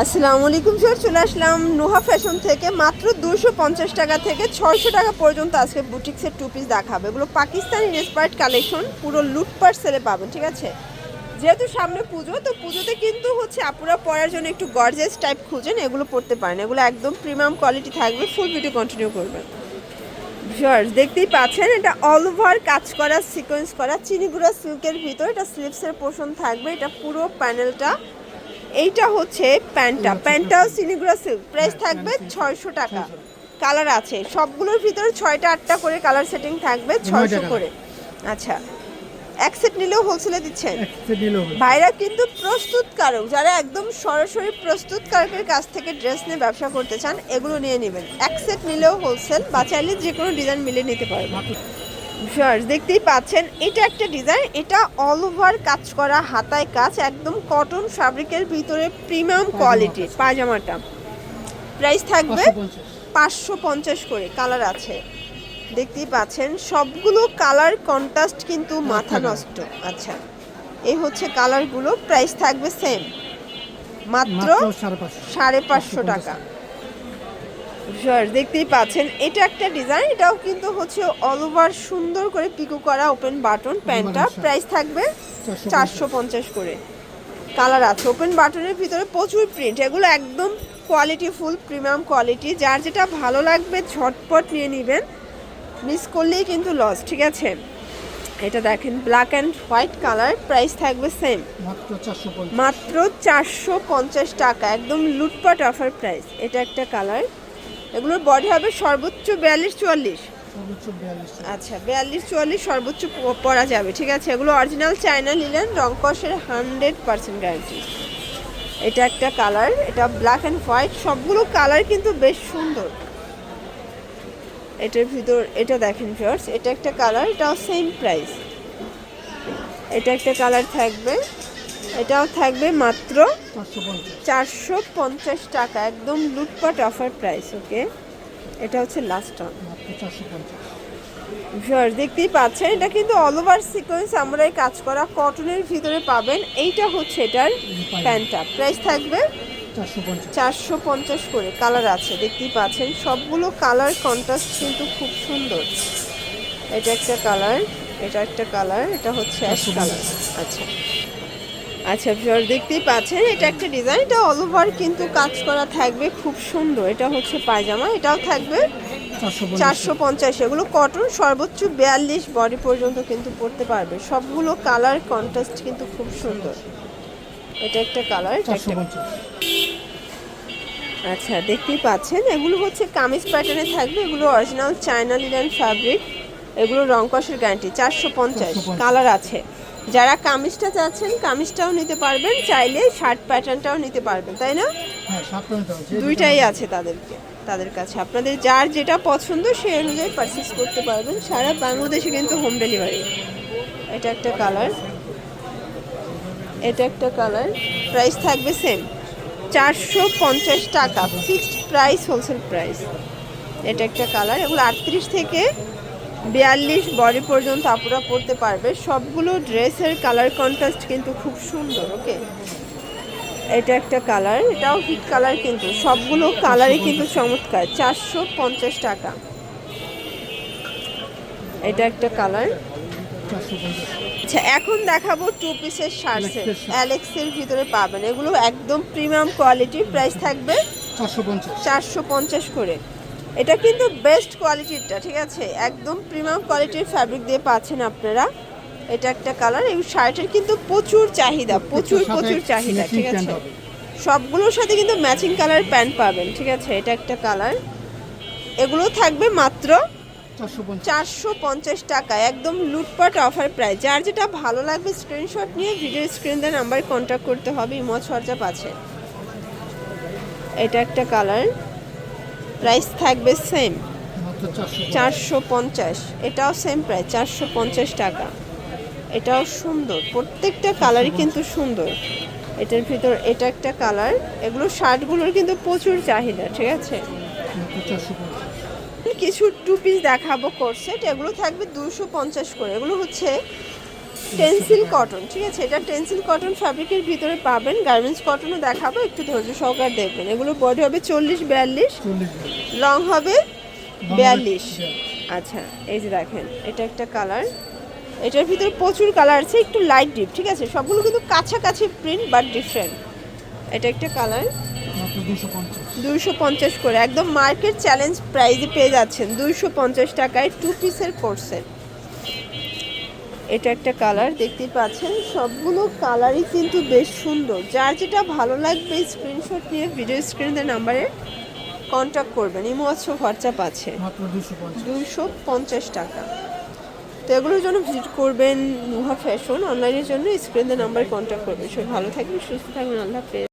আসসালামু আলাইকুম স্যার চলে আসলাম নোহা ফ্যাশন থেকে। মাত্র দুশো পঞ্চাশ টাকা থেকে ছয়শো টাকা পর্যন্ত আজকে বুটিক্সের টু পিস দেখাবে। এগুলো পাকিস্তানি ইন্সপায়ার্ড কালেকশন পুরো লুটপাট সেলে পাবেন, ঠিক আছে? যেহেতু সামনে পুজো, তো পুজোতে কিন্তু হচ্ছে আপুরা পরার জন্য একটু গর্জেস টাইপ খুঁজেন। এগুলো পড়তে পারেন। এগুলো একদম প্রিমিয়াম কোয়ালিটি থাকবে। ফুল ভিডিও কন্টিনিউ করবেন। ভিউয়ার্স দেখতেই পাচ্ছেন, এটা অল ওভার কাজ করা সিকোয়েন্স করা, চিনিগুড়া সিল্কের ভিতর। এটা স্লিপসের পোর্শন থাকবে। এটা পুরো প্যানেলটা এইটা হচ্ছে প্যান্টটা প্যান্টটাও চিনিগুড়া সিল্ক। প্রাইস থাকবে ছয়শো টাকা। কালার আছে। সবগুলোর ভিতরে ছয়টা আটটা করে কালার সেটিং থাকবে ছয়শো করে। আচ্ছা। এক সেট নিলেও হোলসেলে দিচ্ছেন? ভাইরা কিন্তু প্রস্তুতকারক। যারা একদম সরাসরি প্রস্তুতকারকের কাছ থেকে ড্রেস নিয়ে ব্যবসা করতে চান এগুলো নিয়ে নেবেন। এক সেট নিলেও হোলসেল বা চাইলে যে কোনো ডিজাইন মিলে নিতে পারবেন। ভিউয়ার্স দেখতেই পাচ্ছেন এটা একটা ডিজাইন এটা অল ওভার কাজ করা হাতায় কাজ একদম কটন ফ্যাব্রিকের ভিতরে প্রিমিয়াম কোয়ালিটির পায়জামাটা প্রাইস থাকবে পাঁচশো পঞ্চাশ। করে কালার আছে। দেখতেই পাচ্ছেন সবগুলো কালার কন্ট্রাস্ট কিন্তু মাথা নষ্ট। আচ্ছা এই হচ্ছে কালারগুলো প্রাইস থাকবে সেম মাত্র সাড়ে পাঁচশো। টাকা। দেখতেই পাচ্ছেন এটা একটা ডিজাইন এটাও কিন্তু হচ্ছে অল ওভার সুন্দর করে পিকো করা ওপেন বাটন প্যান্টটা। প্রাইস থাকবে চারশো পঞ্চাশ। করে। কালার আছে ওপেন বাটনের ভিতরে প্রচুর প্রিন্ট এগুলো একদম কোয়ালিটি ফুল প্রিমিয়াম কোয়ালিটি যার যেটা ভালো লাগবে ঝটপট নিয়ে নেবেন। মিস করলেই কিন্তু লস ঠিক আছে? এটা দেখেন black and white colour price থাকবে সেম মাত্র চারশো পঞ্চাশ। টাকা একদম লুটপাট অফার প্রাইস এটা একটা কালার এগুলোর বডি হবে সর্বোচ্চ বিয়াল্লিশ চুয়াল্লিশ। আচ্ছা বিয়াল্লিশ চুয়াল্লিশ সর্বোচ্চ পরা যাবে ঠিক আছে? এগুলো অরিজিনাল চায়না নিলেন রংকসের হান্ড্রেড পার্সেন্ট গ্যারান্টি এটা একটা কালার এটা ব্ল্যাক অ্যান্ড হোয়াইট সবগুলো কালার কিন্তু বেশ সুন্দর। এটার ভিতর এটা দেখেন ফিওর্স এটা একটা কালার এটাও সেম প্রাইস এটা একটা কালার থাকবে। এটাও থাকবে মাত্র চারশো পঞ্চাশ টাকা একদম লুটপাট অফার প্রাইস ওকে এটা হচ্ছে লাস্ট অন মাত্র ভিউয়ার্স দেখতেই পাচ্ছেন এটা কিন্তু অল ওভার সিকোয়েন্স আমরা এই কাজ করা কটনের ভিতরে পাবেন। এইটা হচ্ছে এটার প্যান্টটা প্রাইস থাকবে চারশো পঞ্চাশ। চারশো পঞ্চাশ করে কালার আছে দেখতেই পাচ্ছেন। সবগুলো কালার কন্ট্রাস্ট কিন্তু খুব সুন্দর। এটা একটা কালার এটা একটা কালার এটা হচ্ছে অ্যাশ কালার আচ্ছা। আচ্ছা ভিউয়ার দেখতেই পাচ্ছেন এটা একটা ডিজাইন এটা অল ওভার কিন্তু কাজ করা থাকবে খুব সুন্দর। এটা হচ্ছে পায়জামা এটাও থাকবে চারশো পঞ্চাশ। এগুলো কটন সর্বোচ্চ বিয়াল্লিশ বডি পর্যন্ত কিন্তু পড়তে পারবে। সবগুলো কালার কন্ট্রাস্ট কিন্তু খুব সুন্দর। এটা একটা কালার আচ্ছা দেখতেই পাচ্ছেন এগুলো হচ্ছে কামিজ প্যাটার্নে থাকবে এগুলো অরিজিনাল চায়না লিলেন ফ্যাব্রিক এগুলো রং কষের গ্যারান্টি চারশো পঞ্চাশ। কালার আছে। যারা কামিজটা চাচ্ছেন কামিজটাও নিতে পারবেন চাইলে শার্ট প্যাটার্নটাও নিতে পারবেন তাই না? হ্যাঁ দুইটাই আছে তাদেরকে তাদের কাছে। আপনাদের যার যেটা পছন্দ সেই অনুযায়ী পারচেস করতে পারবেন। সারা বাংলাদেশে কিন্তু হোম ডেলিভারি এটা একটা কালার এটা একটা কালার প্রাইস থাকবে সেম চারশো পঞ্চাশ টাকা। ফিক্সড প্রাইস হোলসেল প্রাইস এটা একটা কালার এগুলো আটত্রিশ থেকে বিয়াল্লিশ বডি পর্যন্ত আপুরা পড়তে পারবে। সবগুলো ড্রেসের কালার কন্ট্রাস্ট কিন্তু খুব সুন্দর ওকে এটা একটা কালার এটাও হিট কালার কিন্তু। সবগুলো কালারই কিন্তু চমৎকার চারশো পঞ্চাশ টাকা। এটা একটা কালার আচ্ছা এখন দেখাবো টু পিসের শার্টসের অ্যালেক্সের ভিতরে পাবেন। এগুলো একদম প্রিমিয়াম কোয়ালিটির প্রাইস থাকবে চারশো পঞ্চাশ করে। এটা কিন্তু বেস্ট কোয়ালিটিরটা ঠিক আছে? একদম প্রিমিয়াম কোয়ালিটির ফ্যাব্রিক দিয়ে পাচ্ছেন আপনারা। এটা একটা কালার এই শার্টের কিন্তু প্রচুর চাহিদা প্রচুর প্রচুর চাহিদা ঠিক আছে? সবগুলোর সাথে কিন্তু ম্যাচিং কালার প্যান্ট পাবেন ঠিক আছে? এটা একটা কালার এগুলো থাকবে মাত্র চারশো পঞ্চাশ। টাকা একদম লুটপাট অফার প্রাইস যার যেটা ভালো লাগবে স্ক্রিনশট নিয়ে ভিডিও স্ক্রিন দেওয়ার নাম্বারে কন্ট্যাক্ট করতে হবে ইমজ খরচা আছে। এটা একটা কালার প্রাইস থাকবে সেম চারশো পঞ্চাশ। এটাও সেম প্রাইস চারশো পঞ্চাশ টাকা। এটাও সুন্দর। প্রত্যেকটা কালারই কিন্তু সুন্দর। এটার ভিতর এটা একটা কালার এগুলো শার্টগুলোর কিন্তু প্রচুর চাহিদা ঠিক আছে? কিছু টু পিস দেখাবো কোর্সেট এগুলো থাকবে দুশো পঞ্চাশ করে। এগুলো হচ্ছে টেন্সিল কটন ঠিক আছে? এটা টেন্সিল কটন ফ্যাব্রিকের ভিতরে পাবেন। গার্মেন্টস কটনও দেখাবো একটু ধৈর্য সহকার দেখবেন। এগুলো বডি হবে চল্লিশ বিয়াল্লিশ। লং হবে বিয়াল্লিশ। আচ্ছা এই যে দেখেন এটা একটা কালার এটার ভিতরে প্রচুর কালার আছে একটু লাইট ডিপ ঠিক আছে? সবগুলো কিন্তু কাছাকাছি প্রিন্ট বাট ডিফারেন্ট এটা একটা কালার দুইশো পঞ্চাশ। করে। একদম মার্কেট চ্যালেঞ্জ প্রাইজে পেয়ে যাচ্ছেন। দুইশো পঞ্চাশ টাকায় টু পিসের কোর্সের এটা একটা কালার দেখতেই পাচ্ছেন। সবগুলো কালারই কিন্তু বেশ সুন্দর। যার যেটা ভালো লাগবে স্ক্রিনশট নিয়ে ভিডিও স্ক্রিনের নাম্বারে কন্ট্যাক্ট করবেন। ইমো আছে হোয়াটসঅ্যাপ আছে। দুশো দুইশো পঞ্চাশ। টাকা। তো এগুলোর জন্য ভিজিট করবেন নুহা ফ্যাশন অনলাইনের জন্য স্ক্রিনের নাম্বারে কন্ট্যাক্ট করবেন। সব ভালো থাকবেন সুস্থ থাকবেন। আল্লাহ হাফেজ।